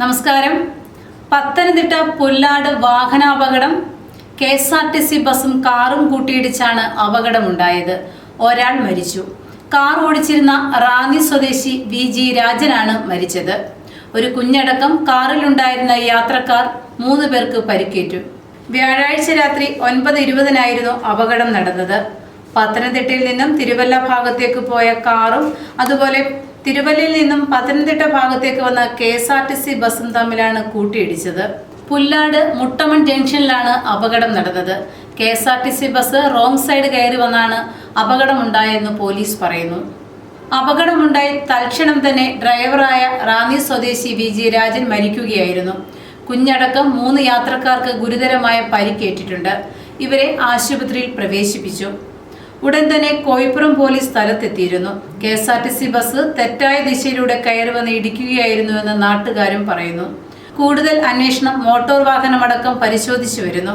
നമസ്കാരം. Pathanamthitta Pullad വാഹനാപകടം K S R T C ബസും കാറും കൂട്ടിയിടിച്ചാണ് അപകടമുണ്ടായത്. ഒരാൾ മരിച്ചു. കാർ ഓടിച്ചിരുന്ന റാന്നി സ്വദേശി വി ജി രാജനാണ് മരിച്ചത്. ഒരു കുഞ്ഞടക്കം കാറിലുണ്ടായിരുന്ന യാത്രക്കാർ മൂന്ന് പേർക്ക് പരിക്കേറ്റു. വ്യാഴാഴ്ച രാത്രി ഒൻപത് ഇരുപതിനായിരുന്നു അപകടം നടന്നത്. പത്തനംതിട്ടയിൽ നിന്നും തിരുവല്ല ഭാഗത്തേക്ക് പോയ കാറും അതുപോലെ തിരുവല്ലയിൽ നിന്നും പത്തനംതിട്ട ഭാഗത്തേക്ക് വന്ന K S R T C ബസും തമ്മിലാണ് കൂട്ടിയിടിച്ചത്. പുല്ലാട് മുട്ടമൺ ജംഗ്ഷനിലാണ് അപകടം നടന്നത്. K S R T C bus wrong side കയറി വന്നാണ് അപകടമുണ്ടായെന്ന് പോലീസ് പറയുന്നു. അപകടമുണ്ടായി തൽക്ഷണം തന്നെ ഡ്രൈവറായ റാന്നി സ്വദേശി വി ജി രാജൻ മരിക്കുകയായിരുന്നു. കുഞ്ഞടക്കം മൂന്ന് യാത്രക്കാർക്ക് ഗുരുതരമായ പരിക്കേറ്റിട്ടുണ്ട്. ഇവരെ ആശുപത്രിയിൽ പ്രവേശിപ്പിച്ചു. ഉടൻ തന്നെ Koipuram police സ്ഥലത്തെത്തിയിരുന്നു. K S R T C bus തെറ്റായ ദിശയിലൂടെ കയറി വന്ന് ഇടിക്കുകയായിരുന്നുവെന്ന് നാട്ടുകാരും പറയുന്നു. കൂടുതൽ അന്വേഷണം മോട്ടോർ വാഹനമടക്കം പരിശോധിച്ചു വരുന്നു.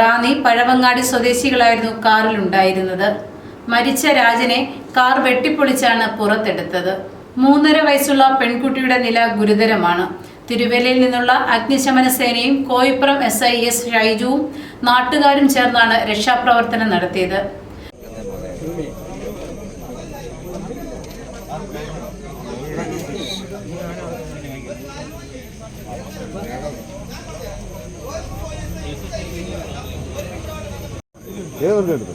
റാന്നി പഴവങ്ങാടി സ്വദേശികളായിരുന്നു കാറിൽ ഉണ്ടായിരുന്നത്. മരിച്ച രാജനെ കാർ വെട്ടിപ്പൊളിച്ചാണ് പുറത്തെടുത്തത്. മൂന്നര വയസ്സുള്ള പെൺകുട്ടിയുടെ നില ഗുരുതരമാണ്. തിരുവല്ലയിൽ നിന്നുള്ള അഗ്നിശമന സേനയും കോയിപ്പുറം എസ് ഐ എസ് ഷൈജുവും നാട്ടുകാരും ചേർന്നാണ് രക്ഷാപ്രവർത്തനം നടത്തിയത്. ഏതൊക്കെ എടുത്തു?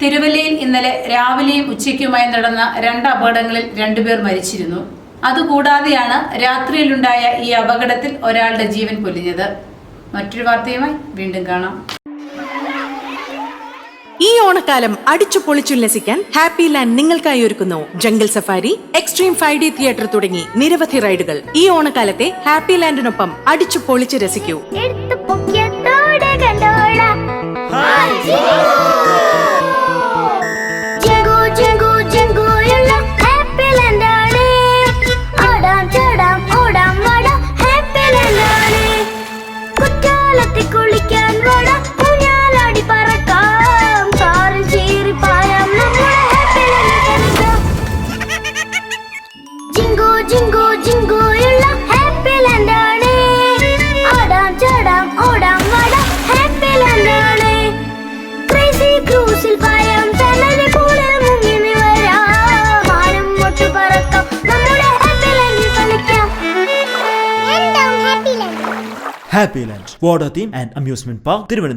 തിരുവല്ലയിൽ ഇന്നലെ രാവിലെയും ഉച്ചയ്ക്കുമായി നടന്ന രണ്ട് അപകടങ്ങളിൽ രണ്ടുപേർ മരിച്ചിരുന്നു. അതുകൂടാതെയാണ് രാത്രിയിലുണ്ടായ ഈ അപകടത്തിൽ ഒരാളുടെ ജീവൻ പൊലിഞ്ഞത്. മറ്റൊരു വാർത്തയുമായി വീണ്ടും കാണാം. ഈ ഓണക്കാലം അടിച്ചു പൊളിച്ചുല്ലസിക്കാൻ ഹാപ്പി ലാൻഡ് നിങ്ങൾക്കായി ഒരുക്കുന്നു. Jungle safari extreme five D theatre തുടങ്ങി നിരവധി റൈഡുകൾ. ഈ ഓണക്കാലത്തെ ഹാപ്പി ലാൻഡിനൊപ്പം അടിച്ചു പൊളിച്ച് രസിക്കൂ. കുളിക്കാൻ happy land water theme and amusement park Thiruvananthapuram